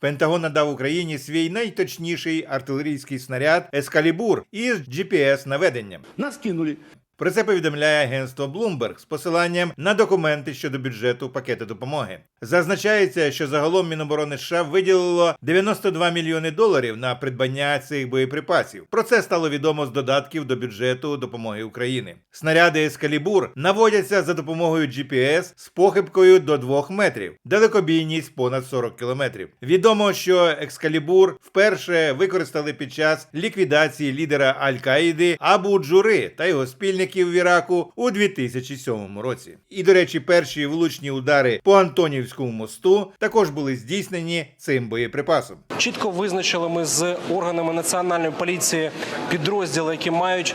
Пентагон надав Україні свій найточніший артилерійський снаряд Ескалібур із GPS-наведенням. Нас кинули. Про це повідомляє агентство Bloomberg з посиланням на документи щодо бюджету пакету допомоги. Зазначається, що загалом Міноборони США виділило 92 мільйони доларів на придбання цих боєприпасів. Про це стало відомо з додатків до бюджету допомоги України. Снаряди Ескалібур наводяться за допомогою GPS з похибкою до 2 метрів, далекобійність понад 40 кілометрів. Відомо, що Екскалібур вперше використали під час ліквідації лідера Аль-Каїди Абу Джури та його спільників в Іраку у 2007 році. І, до речі, перші влучні удари по Антонівському мосту також були здійснені цим боєприпасом. Чітко визначили ми з органами національної поліції підрозділи, які мають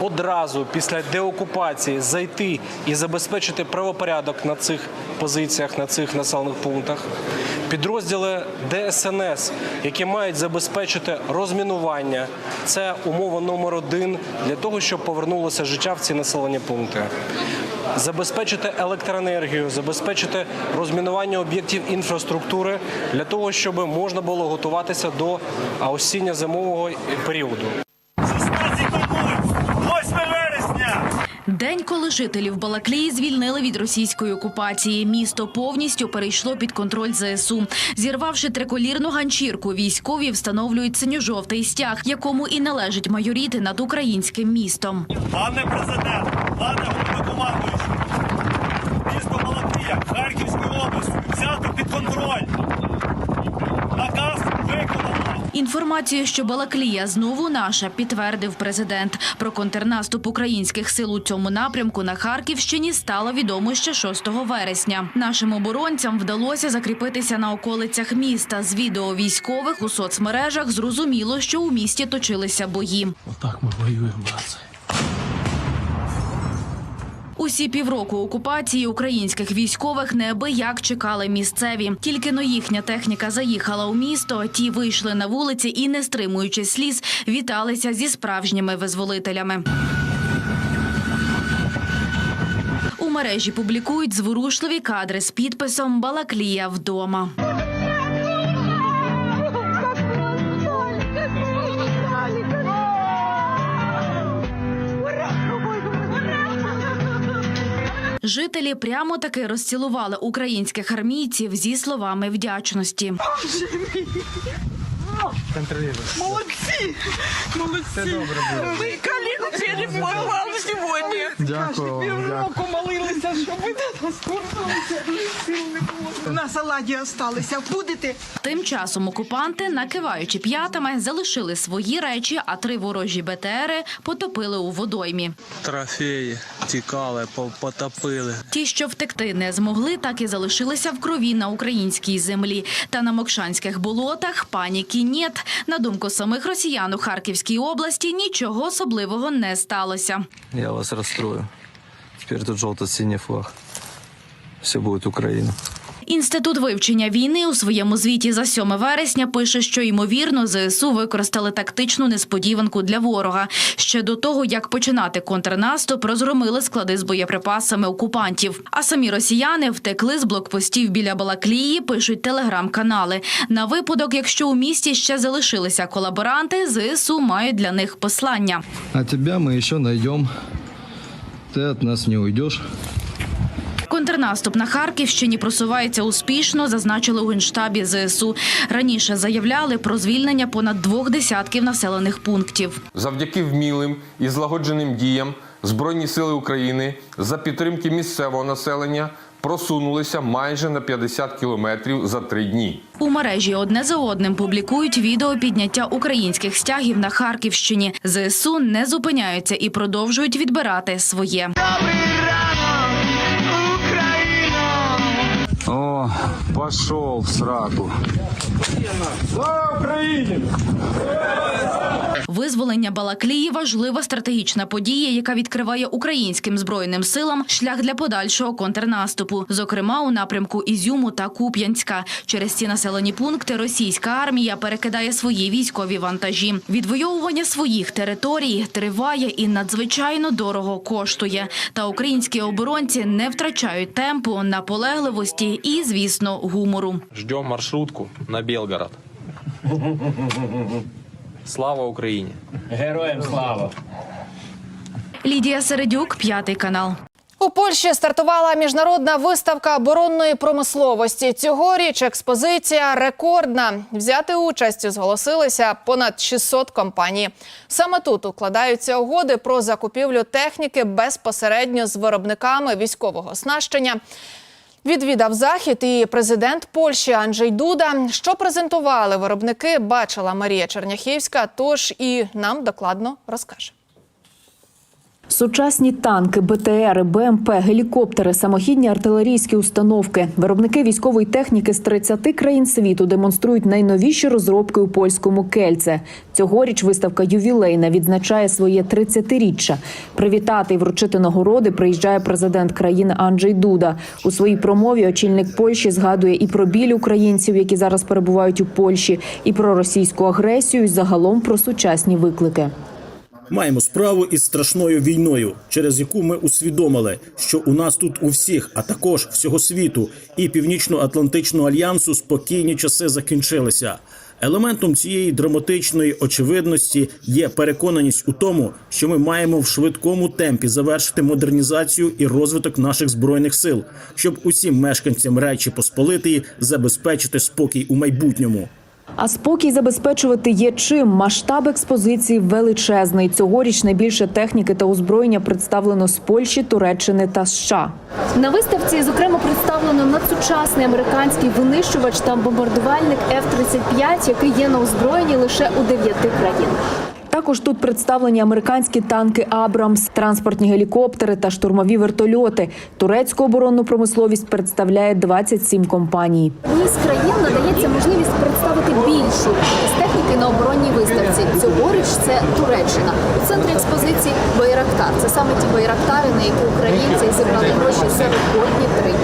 одразу після деокупації зайти і забезпечити правопорядок на цих позиціях, на цих населених пунктах. Підрозділи ДСНС, які мають забезпечити розмінування. Це умова номер один для того, щоб повернулося життя в ці населені пункти. Забезпечити електроенергію, забезпечити розмінування об'єктів інфраструктури для того, щоб можна було готуватися до а, осінньо-зимового періоду. День, коли жителів Балаклії звільнили від російської окупації, місто повністю перейшло під контроль ЗСУ. Зірвавши триколірну ганчірку, військові встановлюють синьо-жовтий стяг, якому і належить майоріти над українським містом. Пане президент, пане головнокомандуючий, місто Балаклія, Харківської області взято під контроль. Інформацію, що Балаклія знову наша, підтвердив президент. Про контрнаступ українських сил у цьому напрямку на Харківщині стало відомо ще 6 вересня. Нашим оборонцям вдалося закріпитися на околицях міста. З відео військових у соцмережах зрозуміло, що у місті точилися бої. Отак ми воюємо, братці. Усі півроку окупації українських військових неабияк чекали місцеві. Тільки но їхня техніка заїхала у місто. Ті вийшли на вулиці і, не стримуючи сліз, віталися зі справжніми визволителями. У мережі публікують зворушливі кадри з підписом Балаклія вдома. Жителі прямо таки розцілували українських армійців зі словами вдячності. Молодці! Молодці! Ви каліну перепливали сьогодні. Дякую. Півроку молилися, щоб ви до нас повернулися. Сил не було. На саладі осталися. Будете? Тим часом окупанти, накиваючи п'ятами, залишили свої речі, а три ворожі БТРи потопили у водоймі. Трофеї тікали, потопили. Ті, що втекти не змогли, так і залишилися в крові на українській землі. Та на Мокшанських болотах паніки нет. На думку самих росіян у Харківській області нічого особливого не сталося. Я вас розстрою. Тепер тут жовто-синій флаг. Все буде Україна. Інститут вивчення війни у своєму звіті за 7 вересня пише, що ймовірно ЗСУ використали тактичну несподіванку для ворога. Ще до того, як починати контрнаступ, розгромили склади з боєприпасами окупантів. А самі росіяни втекли з блокпостів біля Балаклії, пишуть телеграм-канали. На випадок, якщо у місті ще залишилися колаборанти, ЗСУ мають для них послання. А тебя мы еще найдем. Ты от нас не уйдеш. Контрнаступ на Харківщині просувається успішно, зазначили у генштабі ЗСУ. Раніше заявляли про звільнення понад двох десятків населених пунктів. Завдяки вмілим і злагодженим діям Збройні сили України за підтримки місцевого населення просунулися майже на 50 кілометрів за три дні. У мережі одне за одним публікують відео підняття українських стягів на Харківщині. ЗСУ не зупиняються і продовжують відбирати своє. О, пошел в сраку. Слава Україні! Визволення Балаклії важлива стратегічна подія, яка відкриває українським збройним силам шлях для подальшого контрнаступу, зокрема у напрямку Ізюму та Куп'янська. Через ці населені пункти російська армія перекидає свої військові вантажі. Відвоювання своїх територій триває і надзвичайно дорого коштує. Та українські оборонці не втрачають темпу, наполегливості і, звісно, гумору. Ждем маршрутку на Белгород. Слава Україні! Героям слава! Лідія Середюк, п'ятий канал. У Польщі стартувала міжнародна виставка оборонної промисловості. Цьогоріч експозиція рекордна. Взяти участь зголосилися понад 600 компаній. Саме тут укладаються угоди про закупівлю техніки безпосередньо з виробниками військового оснащення. Відвідав захід і президент Польщі Анджей Дуда. Що презентували виробники, бачила Марія Черняхівська. Тож і нам докладно розкаже. Сучасні танки, БТРи, БМП, гелікоптери, самохідні артилерійські установки. Виробники військової техніки з 30 країн світу демонструють найновіші розробки у польському кельце. Цьогоріч виставка ювілейна відзначає своє 30-річчя. Привітати і вручити нагороди приїжджає президент країни Анджей Дуда. У своїй промові очільник Польщі згадує і про біль українців, які зараз перебувають у Польщі, і про російську агресію, і загалом про сучасні виклики. Маємо справу із страшною війною, через яку ми усвідомили, що у нас тут у всіх, а також всього світу і Північно-Атлантичного альянсу спокійні часи закінчилися. Елементом цієї драматичної очевидності є переконаність у тому, що ми маємо в швидкому темпі завершити модернізацію і розвиток наших збройних сил, щоб усім мешканцям Речі Посполитої забезпечити спокій у майбутньому. А спокій забезпечувати є чим. Масштаб експозиції величезний. Цьогоріч найбільше техніки та озброєння представлено з Польщі, Туреччини та США. На виставці зокрема представлено надсучасний американський винищувач та бомбардувальник F-35, який є на озброєнні лише у дев'яти країнах. Також тут представлені американські танки Абрамс, транспортні гелікоптери та штурмові вертольоти. Турецьку оборонну промисловість представляє 27 компаній. Одній з країн надається можливість представити більшу з техніки на оборонній виставці. Цьогоріч це Туреччина. У центрі експозиції Байрактар. Це саме ті байрактари, на які українці зібрали гроші рекордні три.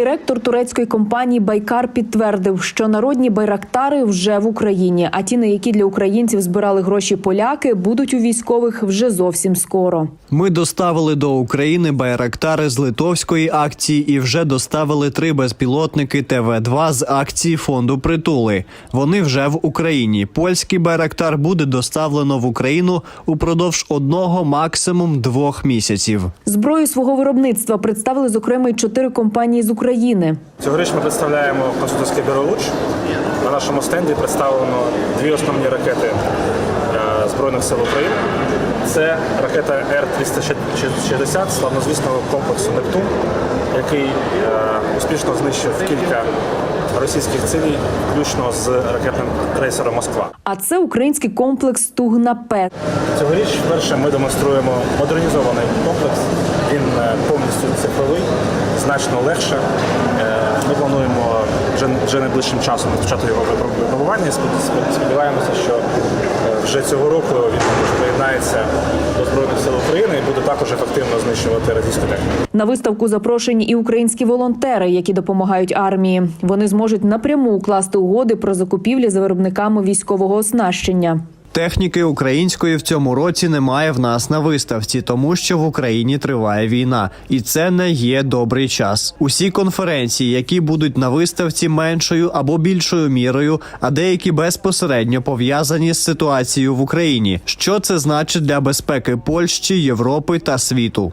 Директор турецької компанії Байкар підтвердив, що народні байрактари вже в Україні, а ті, на які для українців збирали гроші поляки, будуть у військових вже зовсім скоро. Ми доставили до України байрактари з литовської акції і вже доставили три безпілотники ТВ-2 з акції фонду притули. Вони вже в Україні. Польський байрактар буде доставлено в Україну упродовж одного, максимум двох місяців. Зброю свого виробництва представили зокрема й чотири компанії з України. Цьогоріч ми представляємо конструкторське бюро Луч. На нашому стенді представлено дві основні ракети е, Збройних сил України. Це ракета Р-360 славнозвісного комплексу Нептун, який е, успішно знищив кілька російських цілей, включно з ракетним крейсером Москва. А це український комплекс Тугна П. Цьогоріч вперше ми демонструємо модернізований комплекс. Він е, повністю цифровий, значно легше. Е, Ми плануємо вже, найближчим часом розпочати його випробування. Сподіваємося, що е, вже цього року він також приєднається до Збройних сил України і буде також ефективно знищувати російську техніку. На виставку запрошені і українські волонтери, які допомагають армії. Вони зможуть напряму укласти угоди про закупівлі за виробниками військового оснащення. Техніки української в цьому році немає в нас на виставці, тому що в Україні триває війна, і це не є добрий час. Усі конференції, які будуть на виставці меншою або більшою мірою, а деякі безпосередньо пов'язані з ситуацією в Україні. Що це значить для безпеки Польщі, Європи та світу?